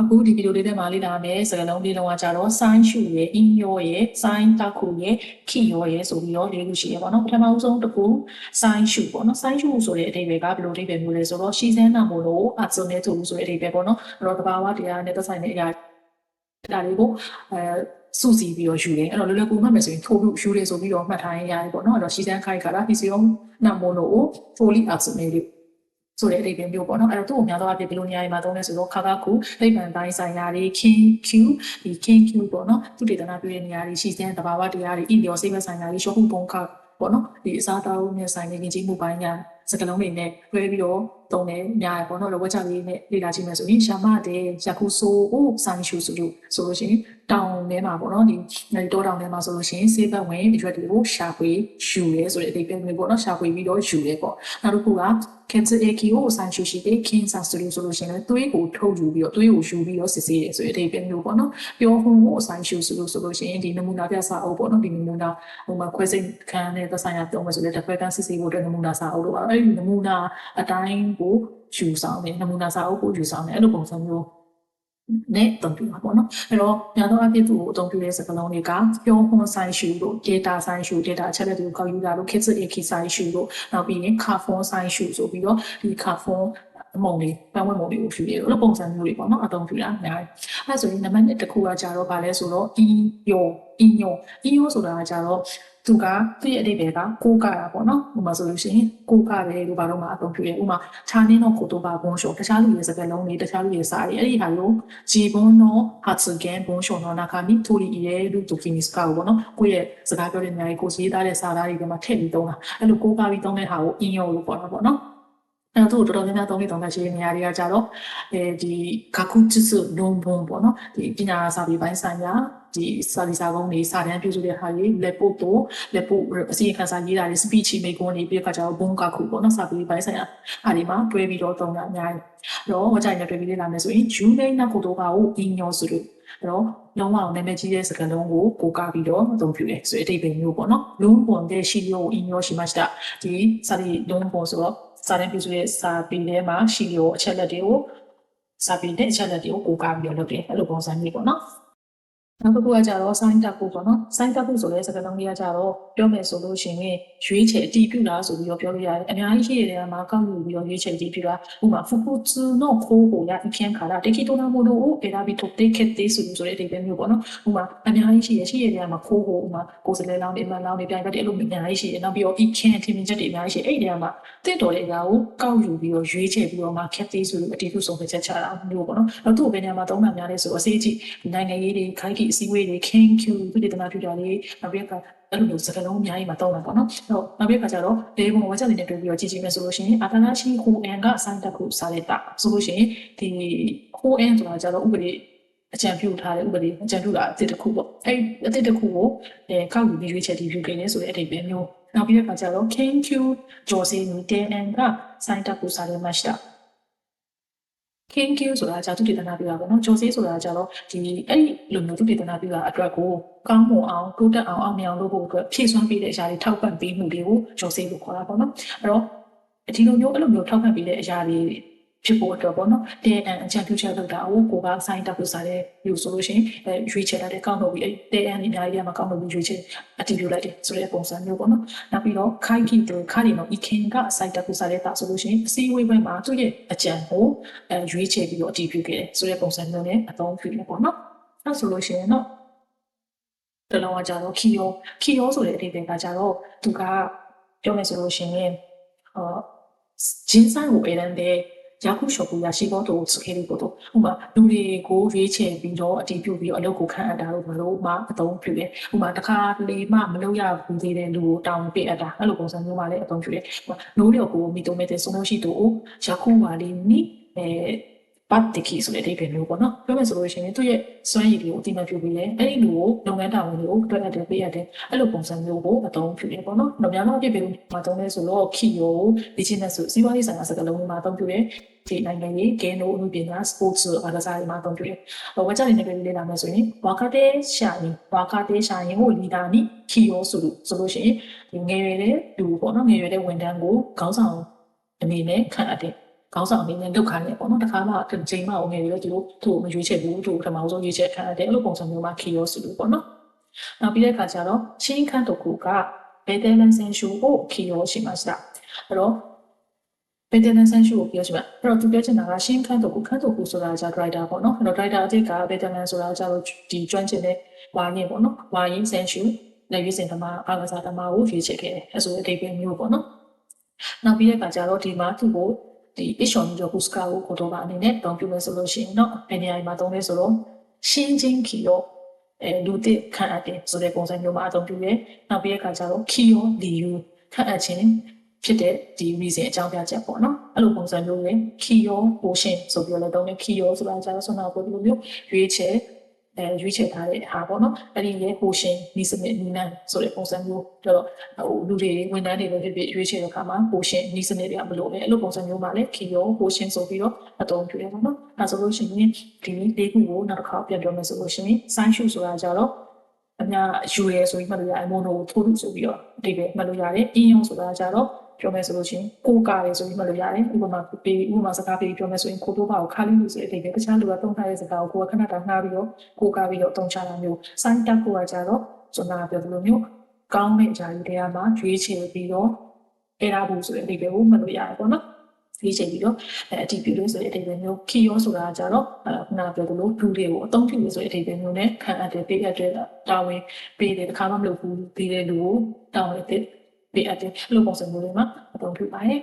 အခုဒီဗီဒီယိုလေးထဲမှာလေ့လာမယ်စကားလုံးလေးလုံးကကြတော့ဆိုင်းရှုရဲ့အင်းရောရဲ့ဆိုင်းတက်ခုရဲ့ခီရောရဲ့ဆိုပြီးတော့လေးခုရှိရပါတော့ပထမဦးဆုံးတစ်ခုဆိုင်းရှုပေါ့နော်ဆိုင်းရှုဆိုတဲ့အဓိပ္ပာယ်ကဘယ်လိုအဓိပ္ပာယ်မျိုးလဲဆိုတော့ရှီစန်းနာမို့လို့အစုံနဲ့တူဆိုတဲ့အဓိပ္ပာယ်ပေါ့နော်အဲ့တော့တဘာဝတရားနဲ့သက်ဆိုင်တဲ့အရာဒါလေးကိုအဲစုစည်းပြီးတော့ယူတယ်အဲ့တော့လွယ်လွယ်ကူမှတ်မယ်ဆိုရင်ထိုးလို့ယူတယ်ဆိုပြီးတော့မှတ်ထားရင်ရတယ်ပေါ့နော်အဲ့တော့ရှီစန်းခိုက်ခါတာဟီစီယုံနာမို့လို့ဖိုလီအစုံလေး ဆိုတဲ့အဓိပ္ပာယ်မျိုးပေါ့နော်အဲ့တော့သူ့ကိုများသောအားဖြင့်ဘယ်လိုနေရာတွေမှာသုံးလဲဆိုတော့ခါခါကူလိမ့်မှန်တိုင်းဆိုင်ရာတွေ king q ဒီ king q ပေါ့နော်သူတေသနာပြုတဲ့နေရာတွေရှိစတဲ့တဘာဝတရားတွေဣလျော်စိတ်မဆိုင်ရာတွေရှောခုပုံခါပေါ့နော်ဒီအစားအသောက်နဲ့ဆိုင်တဲ့ငင်းကြီးမှုပိုင်းညာစကလုံးတွေနဲ့တွဲပြီးတော့သုံးတယ်များရပေါ့နော်လောဝက်ချလေးနဲ့လေ့လာကြည့်မယ်ဆိုရင်ရှာမတဲ့ယခုဆိုအိုးဆိုင်ရှူဆိုလို့ဆိုလို့ရှိရင်တောင်ထဲမှာပေါ့နော်ဒီတောတောင်ထဲမှာဆိုလို့ရှိရင်စေးဘက်ဝင်အရွက်တွေကိုရှာဖွေယူရဲဆိုတဲ့အဓိပ္ပာယ်မျိုးပေါ့နော်ရှာဖွေပြီးတော့ယူရဲပေါ့နောက်တစ်ခုက cancer AK ကိုဆိုင်ရှူရှိတဲ့ cancer ဆိုလို့ဆိုလို့ရှိရင်သွေးကိုထုတ်ယူပြီးတော့သွေးကိုယူပြီးတော့စစ်ဆေးရဲဆိုတဲ့အဓိပ္ပာယ်မျိုးပေါ့နော်ပြောဟုံးကိုဆိုင်ရှူဆိုလို့ဆိုလို့ရှိရင်ဒီနမူနာပြစာအုပ်ပေါ့နော်ဒီနမူနာဟိုမှာခွဲစိတ်ခန်းနဲ့သက်ဆိုင်ရာတုံးမယ်ဆိုတဲ့တစ်ခွဲခန်းစစ်ဆေးဖို့အတွက်နမူနာစာအုပ်လို့ပါအဲ့ဒီနမူနာအတိုင်းကိုယူဆောင်တယ်နမူနာစာအုပ်ကိုယူဆောင်တယ်အဲ့လိုပုံစံမျိုးနဲ့တုံးပြမှာပေါ့နော်အဲ့တော့ညာတော့အဖြစ်သူ့ကိုအသုံးပြုတဲ့စကားလုံးတွေကပြောဟွန်ဆိုင်ရှူလို့ data ဆိုင်ရှူ data အချက်လက်တွေကိုကောက်ယူတာလို့ kids AK ဆိုင်ရှူလို့နောက်ပြီးရင် car phone ဆိုင်ရှူဆိုပြီးတော့ဒီ car phone အမုံလေးပန်းဝဲမုံလေးကိုဖြူရလို့ပုံစံမျိုးတွေပေါ့နော်အသုံးပြုတာအများကြီးအဲဆိုရင်နံပါတ်1တစ်ခုကကြတော့ဗာလဲဆိုတော့ e ယော e ယော e ယောဆိုတာကကြတော့ သူကသူ့ရဲ့အတိတ်ပဲကကိုးကတာပေါ့နော်ဥပမာဆိုလို့ရှိရင်ကိုးကတယ်လို့ဘာလို့မှအသုံးပြုရဲဥပမာခြာနင်းတော့ကိုတိုဘာဘွန်ရှောတခြားလူရဲ့စကားလုံးတွေတခြားလူရဲ့စာတွေအဲ့ဒီဟာလိုဂျီဘွန်တော့ဟာစဂန်ဘွန်ရှောနော်နာကာမီထူရီရဲလူတူဖီနစ်ကာဘောနော်ကိုယ့်ရဲ့စကားပြောတဲ့နေရာကိုရေးသားတဲ့စာသားတွေဒီမှာထည့်ပြီးသုံးတာအဲ့လိုကိုးကပြီးသုံးတဲ့ဟာကိုအင်းရောလို့ပေါ့နော်ပေါ့နော် အဲ့တော့သူတော်တော်များများသုံးပြီးသုံးတဲ့ရှိတဲ့နေရာတွေကကြတော့အဲဒီကာကုချစ်စုလုံဘုံပေါ့နော်ဒီပညာစာပေပိုင်းဆိုင်ရာဒီစာလီစာကုန်းတွေစာတန်းပြုစုတဲ့ဟာတွေလက်ပုတ်တော့လက်ပုတ်အစီအခံစာရေးတာတွေ speech မိကုန်းတွေပြီးတော့ကြတော့ဘုံကခုပေါ့နော်စာပေပိုင်းဆိုင်ရာအားဒီမှာတွဲပြီးတော့သုံးတာအများကြီးအဲ့တော့ဟောကြိုင်နဲ့တွဲပြီးလေ့လာမယ်ဆိုရင်ဂျူလိနာကိုတော့ဘာကိုအင်းညောဆိုလို့အဲ့တော့လုံးဝနာမည်ကြီးတဲ့စကားလုံးကိုကိုကပြီးတော့အသုံးပြုတယ်ဆိုတဲ့အတိတ်ပဲမျိုးပေါ့နော်လုံးပွန်တဲ့ရှိရောအင်းညောရှိမှしたဒီစာလီလုံးပွန်ဆိုတော့ စာတန်းပြုစုတဲ့စာပေထဲမှာရှိရောအချက်လက်တွေကိုစာပေတဲ့အချက်လက်တွေကိုကိုကပြီးတော့လုပ်တယ်အဲ့လိုပုံစံမျိုးပေါ့နော် နောက်တစ်ခုကကြတော့ sign up ပေါ့နော် sign up ဆိုတဲ့စကားလုံးလေးကကြတော့ပြောမယ်ဆိုလို့ရှိရင်ရွေးချယ်အတီးပြုတာဆိုပြီးတော့ပြောလို့ရတယ်အများကြီးရှိတဲ့နေရာမှာကောက်ယူပြီးတော့ရွေးချယ်အတီးပြုတာဥပမာ Fukutsu no Kobo ya Iken Kara Tekito na Modo o Erabi Totte Kette ဆိုပြီးဆိုတဲ့အဓိပ္ပာယ်မျိုးပေါ့နော်ဥပမာအများကြီးရှိရရှိတဲ့နေရာမှာခိုးဖို့ဥပမာကိုယ်စလဲလောင်းတွေမလောင်းတွေပြိုင်ပတ်တွေအဲ့လိုအများကြီးရှိတယ်နောက်ပြီးတော့ Iken ထင်မြင်ချက်တွေအများကြီးရှိအဲ့ဒီနေရာမှာတင့်တော်တဲ့အရာကိုကောက်ယူပြီးတော့ရွေးချယ်ပြီးတော့မှ Kette ဆိုပြီးအတီးပြုဆုံးဖြတ်ချက်ချတာမျိုးပေါ့နော်နောက်သူ့ဘယ်နေရာမှာသုံးတာများလဲဆိုအစေးကြီးနိုင်ငံရေးတွေခိုင်းကြီးအစည်းအဝေးတွေ king q သူတေသနာပြုတာတွေနောက်ပြီးတော့အဲ့လိုမျိုးစကားလုံးအများကြီးမှာတောင်းတာပေါ့နော်။အဲ့တော့နောက်ပြီးခါကျတော့လေဘုံဝါချက်တွေနဲ့တွေ့ပြီးတော့ကြည့်ကြည့်မယ်ဆိုလို့ရှိရင်အာသနာရှိဟိုအန်ကအဆိုင်တက်ခုစားလက်တာဆိုလို့ရှိရင်ဒီဟိုအန်ဆိုတာကျတော့ဥပဒေအကြံပြုထားတဲ့ဥပဒေအကြံပြုတာအစ်တစ်ခုပေါ့။အဲ့အစ်တစ်ခုကိုအဲကောက်ယူပြီးရွေးချယ်တည်ပြုခဲ့တယ်ဆိုတဲ့အဓိပ္ပာယ်မျိုး။နောက်ပြီးတဲ့ခါကျတော့ king q ဂျော်စီနီတဲအန်ကဆိုင်တက်ခုစားလက်မှတ်တာ king q ဆိုတာကြာသူတေသနာပြုတာပေါ့နော်ဂျိုဆေးဆိုတာကြတော့ဒီအဲ့ဒီလိုမျိုးသူတေသနာပြုတာအတွက်ကိုကောင်းမွန်အောင်တိုးတက်အောင်အောင်မြင်အောင်လုပ်ဖို့အတွက်ဖြည့်စွမ်းပေးတဲ့အရာတွေထောက်ပံ့ပေးမှုတွေကိုဂျိုဆေးလို့ခေါ်တာပေါ့နော်အဲ့တော့ဒီလိုမျိုးအဲ့လိုမျိုးထောက်ပံ့ပေးတဲ့အရာတွေ ဖြစ်ဖို့အတွက်ပေါ့နော်တဲ့အန်အချန်ပြချက်လုပ်တာကိုကိုကစိုင်းတက်ဖို့စားတဲ့ယူဆိုလို့ရှိရင်အဲရွေးချယ်လိုက်တဲ့ကောက်လို့ပြီးအဲတဲ့အန်အများကြီးထဲမှာကောက်လို့ပြီးရွေးချယ်အတည်ပြုလိုက်တယ်ဆိုတဲ့ပုံစံမျိုးပေါ့နော်နောက်ပြီးတော့ခိုင်ကီတို့ခါရီနော်ဤခင်ကစိုင်းတက်ဖို့စားတဲ့တာဆိုလို့ရှိရင်အစည်းအဝေးပွဲမှာသူ့ရဲ့အကြံကိုအဲရွေးချယ်ပြီးတော့အတည်ပြုခဲ့တယ်ဆိုတဲ့ပုံစံမျိုးနဲ့အသုံးပြုတယ်ပေါ့နော်အဲဆိုလို့ရှိရင်တော့တလုံးကကြတော့ခီယောခီယောဆိုတဲ့အဓိပ္ပာယ်ကကြတော့သူကပြောမယ်ဆိုလို့ရှိရင်အာဂျင်းဆိုင်ကိုအရန်တဲ့ ရာခုရှော့ပူရရှိဘောတို့စကေရီကိုတို့ဥပမာလူတွေကိုရွေးချယ်ပြီးတော့အတည်ပြုပြီးတော့အလုပ်ကိုခန့်အပ်တာလို့ဘလို့မှအသုံးပြုတယ်ဥပမာတစ်ခါလေမှမလုပ်ရဘူးသေးတဲ့လူကိုတောင်းပေးအပ်တာအဲ့လိုပုံစံမျိုးမှလည်းအသုံးပြုတယ်ဥပမာနိုးလျော်ကိုမိတုံးမဲ့တဲ့ဆုံးလို့ရှိတို့ရာခုပါလေးနိအဲ ပတ်တကီဆိုတဲ့အဓိပ္ပာယ်မျိုးပေါ့နော်ပြောမယ်ဆိုလို့ရှိရင်သူ့ရဲ့စွမ်းရည်တွေကိုအတိမတ်ပြုပြီးတယ်အဲ့ဒီလူကိုလုပ်ငန်းတာဝန်တွေကိုတွက်အပ်တယ်ပေးရတယ်အဲ့လိုပုံစံမျိုးကိုအသုံးပြုတယ်ပေါ့နော်နောက်များသောအဖြစ်ပဲမှာသုံးလဲဆိုတော့ခီယိုဒီချင်းနဲ့ဆိုစီးပွားရေးဆိုင်ရာစကားလုံးတွေမှာအသုံးပြုတယ်ဒီနိုင်ငံရေးဂိမ်းတို့အမှုပညာ sports အားကစားတွေမှာအသုံးပြုတယ်ဟိုဝါကြနေနေလေ့လာမယ်ဆိုရင်ဝါကာတေရှာရင်ဝါကာတေရှာရင်ဟိုလီဒါနီခီယိုဆိုလို့ဆိုလို့ရှိရင်ဒီငယ်ရွယ်တဲ့လူပေါ့နော်ငယ်ရွယ်တဲ့ဝန်ထမ်းကိုခေါင်းဆောင်အနေနဲ့ခန့်အပ်တယ် ခေါင်းဆောင်အနေနဲ့လုပ်ခိုင်းတယ်ပေါ့နော်တစ်ခါမှတစ်ချိန်မှဝင်နေပြီးတော့သူတို့သူ့ကိုမရွေးချယ်ဘူးသူ့ကိုပထမဆုံးရွေးချယ်ခံရတယ်အဲ့လိုပုံစံမျိုးမှာခီရောစုလို့ပေါ့နော်နောက်ပြီးတဲ့အခါကျတော့ချင်းခန့်တကူကဘယ်တဲလန်ဆန်ရှူကိုခီရောရှိမှစတာအဲ့တော့ဘယ်တဲလန်ဆန်ရှူကိုပြောချင်မှာအဲ့တော့သူပြောချင်တာကရှင်းခန့်တကူခန့်တကူဆိုတာက driver ပေါ့နော်အဲ့တော့ driver အတိတ်ကဘယ်တဲလန်ဆိုတာကတော့ဒီကျွမ်းကျင်တဲ့ဝါရင်ပေါ့နော်ဝါရင်ဆန်ရှူလက်ရွေးစင်သမားအာကစားသမားကိုရွေးချယ်ခဲ့တယ်အဲ့ဆိုအတိတ်ပဲမျိုးပေါ့နော်နောက်ပြီးတဲ့အခါကျတော့ဒီမှာသူ့ကို ဒီ issue မျိုးကိုစကာကိုကိုတော့ပါအနေနဲ့တောင်းပြမယ်ဆိုလို့ရှိရင်တော့ဘယ်နေရာမှာတုံးလဲဆိုတော့ရှင်းချင်းခီရောအဲလူတစ်ခန့်အပ်တယ်ဆိုတဲ့ပုံစံမျိုးမှာအသုံးပြုရဲနောက်ပြီးတဲ့အခါကျတော့ခီရောလီယူခန့်အပ်ခြင်းဖြစ်တဲ့ဒီ reason အကြောင်းပြချက်ပေါ့နော်အဲ့လိုပုံစံမျိုးနဲ့ခီရော portion ဆိုပြီးတော့လည်းတုံးတယ်ခီရောဆိုတာကျတော့ဆွမ်းနာကိုဒီလိုမျိုးရွေးချယ် အဲရွေးချယ်ထားတဲ့ဟာပေါ့နော်အဲ့ဒီရဲ့ portion နီးစနစ်နီးနန်းဆိုတဲ့ပုံစံမျိုးတော့ဟိုလူတွေဝန်ထမ်းတွေပဲဖြစ်ဖြစ်ရွေးချယ်တဲ့အခါမှာ portion နီးစနစ်တွေကဘလို့လဲအဲ့လိုပုံစံမျိုးမှာလည်း key ရော portion ဆိုပြီးတော့အသုံးပြုရပါတော့အဲဆိုလို့ရှိရင်ဒီလေးခုကိုနောက်တစ်ခါပြန်ပြောမယ်ဆိုလို့ရှိရင် sign shoe ဆိုတာကြတော့အများယူရဲဆိုပြီးမှတ်လို့ရတယ် mono ထိုးလို့ဆိုပြီးတော့အတိတ်ပဲမှတ်လို့ရတယ် in ရောဆိုတာကြတော့ ပြောမယ်ဆိုလို့ရှိရင်ကိုကားတယ်ဆိုပြီးမှတ်လို့ရတယ်ဥပမာပေးဥပမာစကားပေးပြောမယ်ဆိုရင်ကိုတို့ဘာကိုခါလေးလို့ဆိုတဲ့အတိတ်ပဲတခြားလူကသုံးထားတဲ့စကားကိုကိုကခဏတာနှားပြီးတော့ကိုကားပြီးတော့သုံးချတာမျိုး sign တက်ကိုကကြတော့ကျွန်တော်ပြောသလိုမျိုးကောင်းတဲ့အရာတွေတရားမှာရွေးချယ်ပြီးတော့အဲ့ဒါဘူးဆိုတဲ့အတိတ်ပဲကိုမှတ်လို့ရတယ်ပေါ့နော်ရွေးချယ်ပြီးတော့အဲအတီးပြုလို့ဆိုတဲ့အတိတ်ပဲမျိုး key ရောဆိုတာကြတော့အဲခုနပြောသလို blue တွေကိုအသုံးပြုလို့ဆိုတဲ့အတိတ်ပဲမျိုးနဲ့ခံအပ်တယ်ပေးအပ်တဲ့တာဝန်ပေးတယ်တခါမှမလုပ်ဘူးပေးတဲ့လူကိုတာဝန်ပေး ပေးအပ်တယ်အဲ့လိုပုံစံမျိုးတွေမှာအသုံးပြုပါတယ်